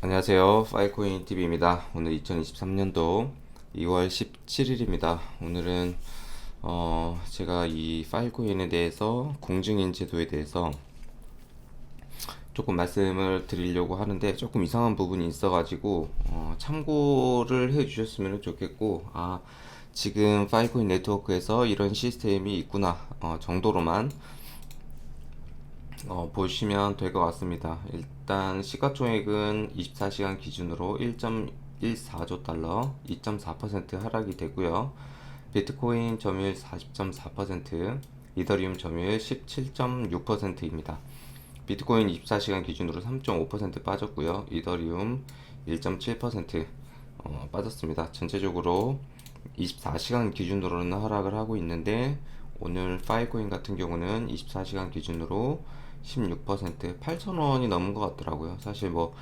안녕하세요. 파이코인 TV입니다. 오늘 2023년도 2월 17일입니다. 오늘은 어 제가 이 파일코인에 대해서 공증인 제도에 대해서 조금 말씀을 드리려고 하는데 조금 이상한 부분이 있어가지고 어 참고를 해주셨으면 좋겠고 아 지금 파이코인 네트워크에서 이런 시스템이 있구나 어 정도로만 어, 보시면 될 것 같습니다. 일단 시가총액은 24시간 기준으로 1.14조 달러, 2.4% 하락이 되고요. 비트코인 점유율 40.4%, 이더리움 점유율 17.6%입니다. 비트코인 24시간 기준으로 3.5% 빠졌고요. 이더리움 1.7% 어, 빠졌습니다. 전체적으로 24시간 기준으로는 하락을 하고 있는데 오늘 파이코인 같은 경우는 24시간 기준으로 16% 8,000원이 넘은 것 같더라고요. 사실 뭐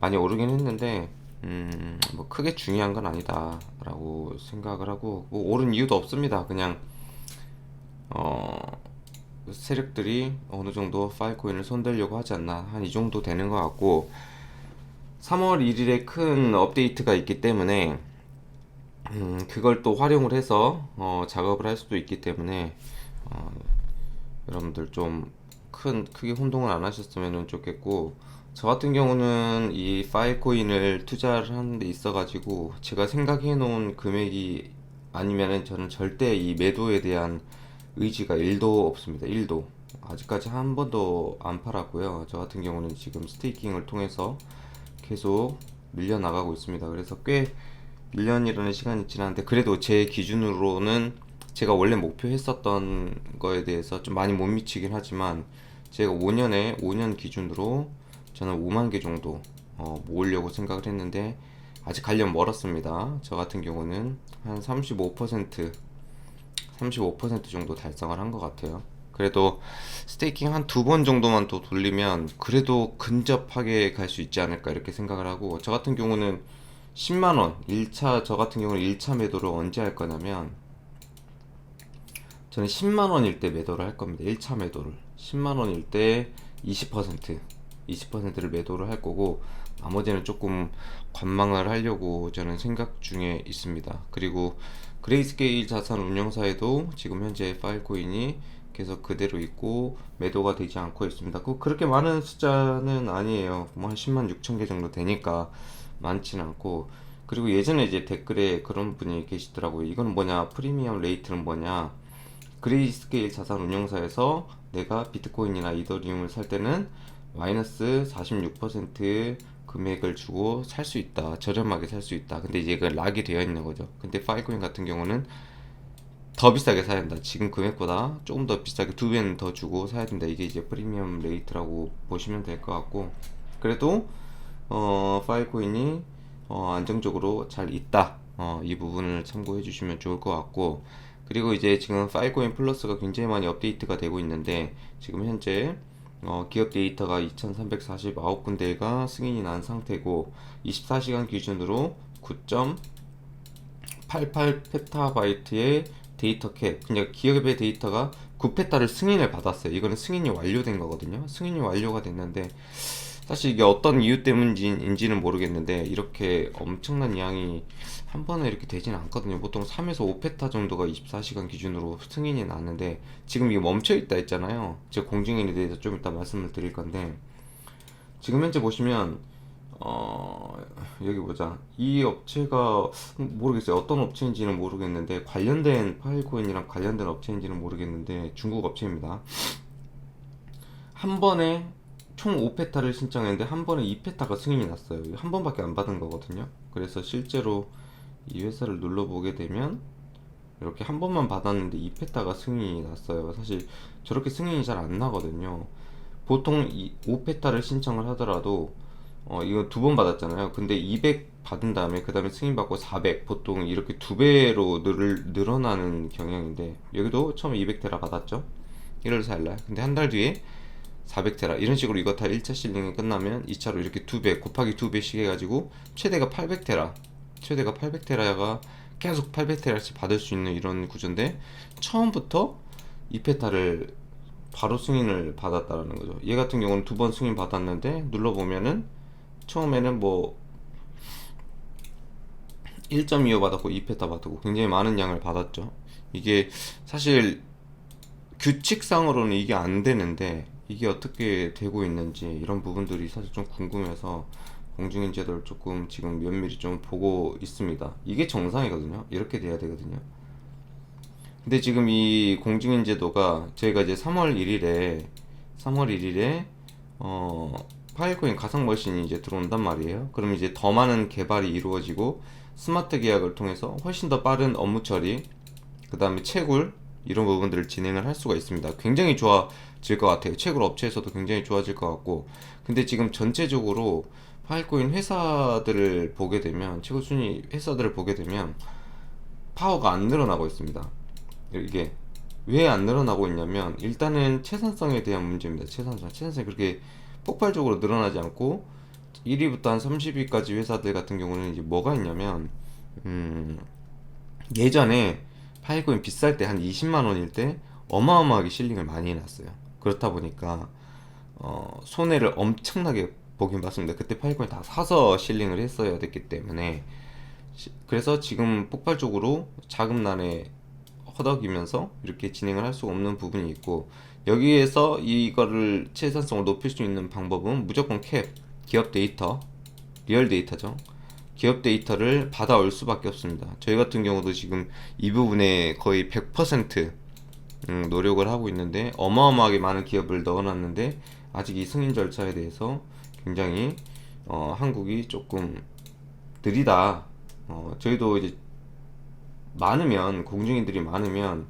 많이 오르긴 했는데 음, 뭐 크게 중요한 건 아니다라고 생각을 하고 뭐 오른 이유도 없습니다. 그냥 어 세력들이 어느 정도 파이코인을 손대려고 하지 않나 한 이 정도 되는 것 같고 3월 1일에 큰 업데이트가 있기 때문에 음, 그걸 또 활용을 해서 어, 작업을 할 수도 있기 때문에 어, 여러분들 좀 큰 크게 혼동을 안 하셨으면 좋겠고 저 같은 경우는 이 파이코인을 투자를 하는 데 있어 가지고 제가 생각해 놓은 금액이 아니면은 저는 절대 이 매도에 대한 의지가 1도 없습니다. 1도. 아직까지 한 번도 안 팔았고요. 저 같은 경우는 지금 스테이킹을 통해서 계속 밀려 나가고 있습니다. 그래서 꽤 1년이라는 시간이 지났는데 그래도 제 기준으로는 제가 원래 목표했었던 거에 대해서 좀 많이 못 미치긴 하지만 제가 5년에 5년 기준으로 저는 5만 개 정도 어, 모으려고 생각을 했는데 아직 가려면 멀었습니다. 저 같은 경우는 한 35% 35% 정도 달성을 한 것 같아요. 그래도 스테이킹 한 두 번 정도만 더 돌리면 그래도 근접하게 갈 수 있지 않을까 이렇게 생각을 하고 저 같은 경우는 10만원 1차 저 같은 경우는 1차 매도를 언제 할 거냐면 저는 10만 원일 때 매도를 할 겁니다 1차 매도를 10만 원일 때 20% 20%를 매도를 할 거고 나머지는 조금 관망을 하려고 저는 생각 중에 있습니다 그리고 그레이스케일 자산 운용사에도 지금 현재 파일코인이 계속 그대로 있고 매도가 되지 않고 있습니다. 그 그렇게 많은 숫자는 아니에요. 뭐 한 10만 6천 개 정도 되니까 많지는 않고 그리고 예전에 이제 댓글에 그런 분이 계시더라고요. 이건 뭐냐? 프리미엄 레이트는 뭐냐? 그레이스케일 자산 운용사에서 내가 비트코인이나 이더리움을 살 때는 마이너스 46% 금액을 주고 살 수 있다. 저렴하게 살 수 있다. 근데 이제 그 락이 되어 있는 거죠. 근데 파이코인 같은 경우는 더 비싸게 사야 된다. 지금 금액보다 조금 더 비싸게 두 배는 더 주고 사야 된다. 이게 이제 프리미엄 레이트라고 보시면 될 것 같고 그래도 어, 파이코인이 어, 안정적으로 잘 있다. 어, 이 부분을 참고해 주시면 좋을 것 같고 그리고 이제 지금 파이코인 플러스가 굉장히 많이 업데이트가 되고 있는데 지금 현재 어, 기업 데이터가 2349군데가 승인이 난 상태고 24시간 기준으로 9.88 페타바이트의 데이터 캡 그냥 기업의 데이터가 9페타를 승인을 받았어요. 이거는 승인이 완료된 거거든요. 승인이 완료가 됐는데 사실 이게 어떤 이유 때문인지는 모르겠는데 이렇게 엄청난 양이 한 번에 이렇게 되지는 않거든요. 보통 3에서 5페타 정도가 24시간 기준으로 승인이 났는데 지금 이게 멈춰 있다 했잖아요. 제가 공증인에 대해서 좀 이따 말씀을 드릴 건데 지금 현재 보시면 어 여기 보자. 이 업체가 모르겠어요. 어떤 업체인지는 모르겠는데 관련된 파일코인이랑 관련된 업체인지는 모르겠는데 중국 업체입니다. 한 번에 총 5페타를 신청했는데 한 번에 2페타가 승인이 났어요 한 번밖에 안 받은 거거든요 그래서 실제로 이 회사를 눌러보게 되면 이렇게 한 번만 받았는데 2페타가 승인이 났어요 사실 저렇게 승인이 잘 안 나거든요 보통 이 5페타를 신청을 하더라도 어, 이거 두 번 받았잖아요. 근데 200 받은 다음에 그 다음에 승인 받고 400 보통 이렇게 두 배로 늘, 늘어나는 경향인데 여기도 처음에 200테라 받았죠. 1월 4일날. 근데 한 달 뒤에 400테라 이런 식으로 이거 다 1차 실링이 끝나면 2차로 이렇게 두배 곱하기 두 배씩 해가지고 최대가 800테라 최대가 800테라가 계속 800테라씩 받을 수 있는 이런 구조인데 처음부터 2페타를 바로 승인을 받았다라는 거죠. 얘 같은 경우는 두 번 승인 받았는데 눌러보면은 처음에는 뭐 1.25 받았고 2페타 받았고 굉장히 많은 양을 받았죠. 이게 사실 규칙상으로는 이게 안 되는데 이게 어떻게 되고 있는지 이런 부분들이 사실 좀 궁금해서 공중인 제도를 조금 지금 면밀히 좀 보고 있습니다. 이게 정상이거든요. 이렇게 돼야 되거든요. 근데 지금 이 공중인 제도가 저희가 이제 3월 1일에 3월 1일에 어 파일코인 가상 머신이 이제 들어온단 말이에요. 그럼 이제 더 많은 개발이 이루어지고 스마트 계약을 통해서 훨씬 더 빠른 업무 처리, 그 다음에 채굴 이런 부분들을 진행을 할 수가 있습니다. 굉장히 좋아질 것 같아요. 채굴 업체에서도 굉장히 좋아질 것 같고, 근데 지금 전체적으로 파일코인 회사들을 보게 되면 채굴 순위 회사들을 보게 되면 파워가 안 늘어나고 있습니다. 이게 왜 안 늘어나고 있냐면 일단은 채산성에 대한 문제입니다. 채산성, 채산성이 그렇게 폭발적으로 늘어나지 않고 1위부터 한 30위까지 회사들 같은 경우는 이제 뭐가 있냐면 음, 예전에 파일코인 비쌀 때 한 20만 원일 때 어마어마하게 실링을 많이 해놨어요. 그렇다 보니까 어, 손해를 엄청나게 보긴 봤습니다. 그때 파일코인 다 사서 실링을 했어야 됐기 때문에 시- 그래서 지금 폭발적으로 자금난에 허덕이면서 이렇게 진행을 할 수 없는 부분이 있고 여기에서 이거를 채산성을 높일 수 있는 방법은 무조건 캡, 기업 데이터, 리얼 데이터죠. 기업 데이터를 받아올 수밖에 없습니다. 저희 같은 경우도 지금 이 부분에 거의 100% 음, 노력을 하고 있는데 어마어마하게 많은 기업을 넣어놨는데 아직 이 승인 절차에 대해서 굉장히 어, 한국이 조금 느리다. 어, 저희도 이제 많으면 공중인들이 많으면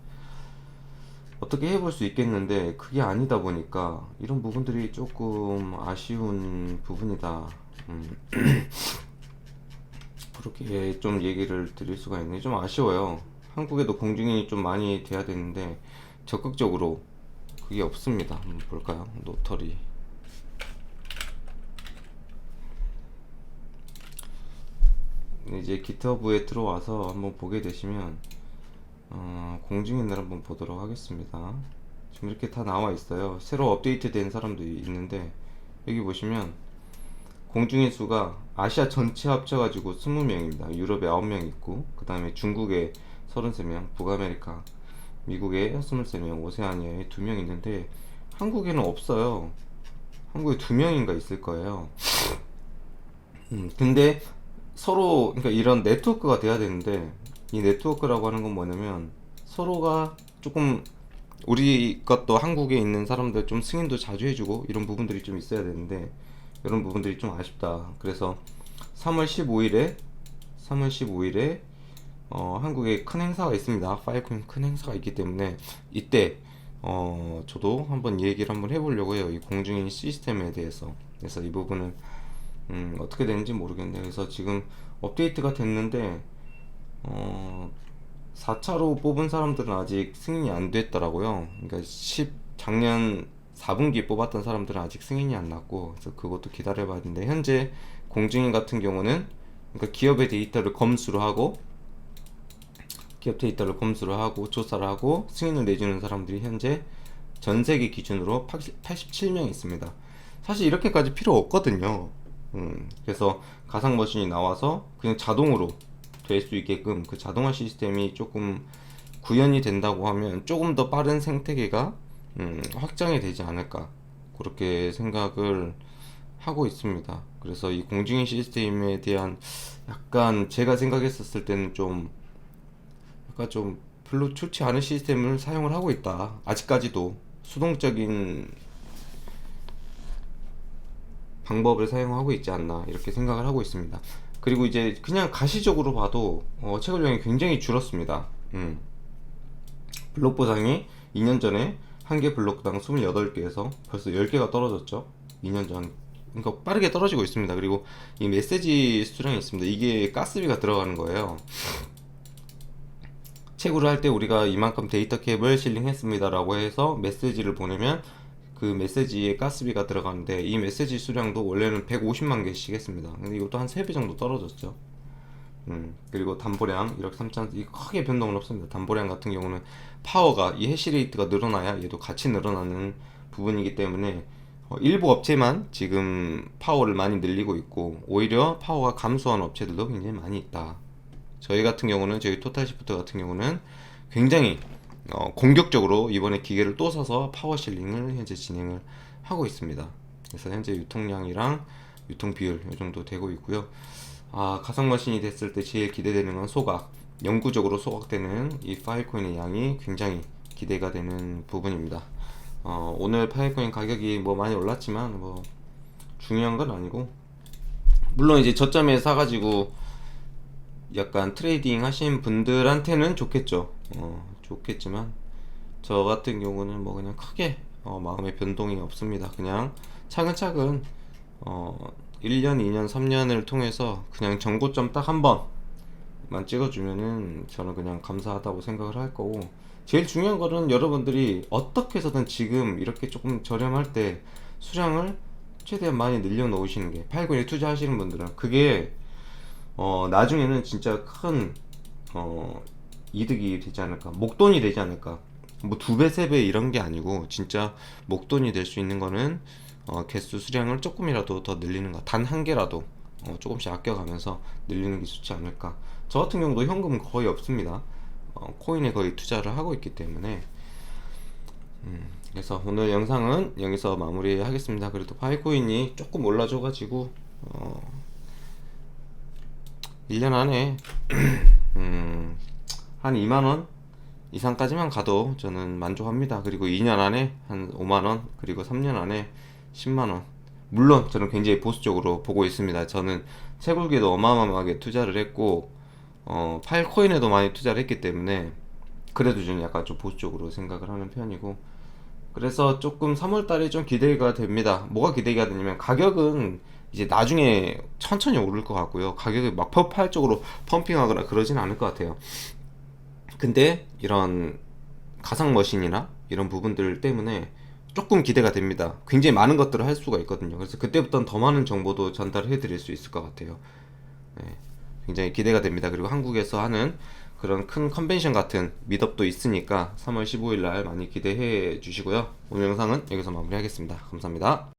어떻게 해볼 수 있겠는데 그게 아니다 보니까 이런 부분들이 조금 아쉬운 부분이다. 음. 그렇게 좀 얘기를 드릴 수가 있네. 좀 아쉬워요. 한국에도 공중인이 좀 많이 돼야 되는데 적극적으로 그게 없습니다. 한번 볼까요? 노터리. 이제 기터브에 들어와서 한번 보게 되시면 어, 공중인을 한번 보도록 하겠습니다. 지금 이렇게 다 나와 있어요. 새로 업데이트된 사람도 있는데 여기 보시면 공중인 수가 아시아 전체 합쳐가지고 20명입니다. 유럽에 9명 있고 그 다음에 중국에 33명, 북아메리카, 미국에 23명, 오세아니아에 2명 있는데 한국에는 없어요. 한국에 2명인가 있을 거예요. 음, 근데 서로 그러니까 이런 네트워크가 돼야 되는데 이 네트워크라고 하는 건 뭐냐면 서로가 조금 우리 것도 한국에 있는 사람들 좀 승인도 자주 해주고 이런 부분들이 좀 있어야 되는데 이런 부분들이 좀 아쉽다. 그래서 3월 15일에 3월 15일에 어, 한국에 큰 행사가 있습니다. 파일코인 큰 행사가 있기 때문에 이때 어, 저도 한번 얘기를 한번 해보려고 해요. 이 공중인 시스템에 대해서. 그래서 이 부분은 음, 어떻게 되는지 모르겠네요. 그래서 지금 업데이트가 됐는데 어, 4차로 뽑은 사람들은 아직 승인이 안 됐더라고요. 그러니까 10 작년 4분기 뽑았던 사람들은 아직 승인이 안 났고 그래서 그것도 기다려봐야 되는데 현재 공증인 같은 경우는 그러니까 기업의 데이터를 검수를 하고 기업 데이터를 검수를 하고 조사를 하고 승인을 내주는 사람들이 현재 전 세계 기준으로 87명 있습니다. 사실 이렇게까지 필요 없거든요. 음, 그래서 가상 머신이 나와서 그냥 자동으로 될 수 있게끔 그 자동화 시스템이 조금 구현이 된다고 하면 조금 더 빠른 생태계가 음, 확장이 되지 않을까 그렇게 생각을 하고 있습니다. 그래서 이 공중인 시스템에 대한 약간 제가 생각했었을 때는 좀 약간 좀 별로 좋지 않은 시스템을 사용을 하고 있다. 아직까지도 수동적인 방법을 사용하고 있지 않나 이렇게 생각을 하고 있습니다. 그리고 이제 그냥 가시적으로 봐도 어, 채굴량이 굉장히 줄었습니다. 음. 블록 보상이 2년 전에 한 개 블록당 28개에서 벌써 10개가 떨어졌죠. 2년 전. 그러니까 빠르게 떨어지고 있습니다. 그리고 이 메시지 수량이 있습니다. 이게 가스비가 들어가는 거예요. 채굴을 할 때 우리가 이만큼 데이터 캡을 실링했습니다라고 해서 메시지를 보내면 그 메시지에 가스비가 들어가는데 이 메시지 수량도 원래는 150만 개씩 했습니다. 근데 이것도 한 3배 정도 떨어졌죠. 음, 그리고 담보량 1억 3천 이 크게 변동은 없습니다. 담보량 같은 경우는 파워가 이 해시레이트가 늘어나야 얘도 같이 늘어나는 부분이기 때문에 어, 일부 업체만 지금 파워를 많이 늘리고 있고 오히려 파워가 감소한 업체들도 굉장히 많이 있다. 저희 같은 경우는 저희 토탈 시프트 같은 경우는 굉장히 어, 공격적으로 이번에 기계를 또 사서 파워 실링을 현재 진행을 하고 있습니다. 그래서 현재 유통량이랑 유통 비율 이 정도 되고 있고요. 아 가상 머신이 됐을 때 제일 기대되는 건 소각. 영구적으로 소각되는 이 파일코인의 양이 굉장히 기대가 되는 부분입니다. 어, 오늘 파일코인 가격이 뭐 많이 올랐지만 뭐 중요한 건 아니고 물론 이제 저점에 사가지고 약간 트레이딩 하신 분들한테는 좋겠죠. 어, 좋겠지만 저 같은 경우는 뭐 그냥 크게 어, 마음의 변동이 없습니다. 그냥 차근차근 어, 1년, 2년, 3년을 통해서 그냥 정고점 딱 한 번만 찍어주면은 저는 그냥 감사하다고 생각을 할 거고 제일 중요한 거는 여러분들이 어떻게 해서든 지금 이렇게 조금 저렴할 때 수량을 최대한 많이 늘려 놓으시는 게 팔군에 투자하시는 분들은 그게 어, 나중에는 진짜 큰, 어, 이득이 되지 않을까. 목돈이 되지 않을까. 뭐 두 배, 세 배 이런 게 아니고, 진짜 목돈이 될 수 있는 거는, 어, 개수 수량을 조금이라도 더 늘리는 거. 단 한 개라도, 어, 조금씩 아껴가면서 늘리는 게 좋지 않을까. 저 같은 경우도 현금 거의 없습니다. 어, 코인에 거의 투자를 하고 있기 때문에, 음, 그래서 오늘 영상은 여기서 마무리하겠습니다. 그래도 파이코인이 조금 올라줘가지고, 어, 1년 안에 음, 한 2만 원 이상까지만 가도 저는 만족합니다. 그리고 2년 안에 한 5만 원, 그리고 3년 안에 10만 원. 물론 저는 굉장히 보수적으로 보고 있습니다. 저는 채굴기에도 어마어마하게 투자를 했고 어, 파일코인에도 많이 투자를 했기 때문에 그래도 저는 약간 좀 보수적으로 생각을 하는 편이고 그래서 조금 3월 달에 좀 기대가 됩니다. 뭐가 기대가 되냐면 가격은 이제 나중에 천천히 오를 것 같고요. 가격이 막 폭발적으로 펌핑하거나 그러진 않을 것 같아요. 근데 이런 가상 머신이나 이런 부분들 때문에 조금 기대가 됩니다. 굉장히 많은 것들을 할 수가 있거든요. 그래서 그때부터는 더 많은 정보도 전달해 드릴 수 있을 것 같아요. 네, 굉장히 기대가 됩니다. 그리고 한국에서 하는 그런 큰 컨벤션 같은 미덥도 있으니까 3월 15일 날 많이 기대해 주시고요. 오늘 영상은 여기서 마무리하겠습니다. 감사합니다.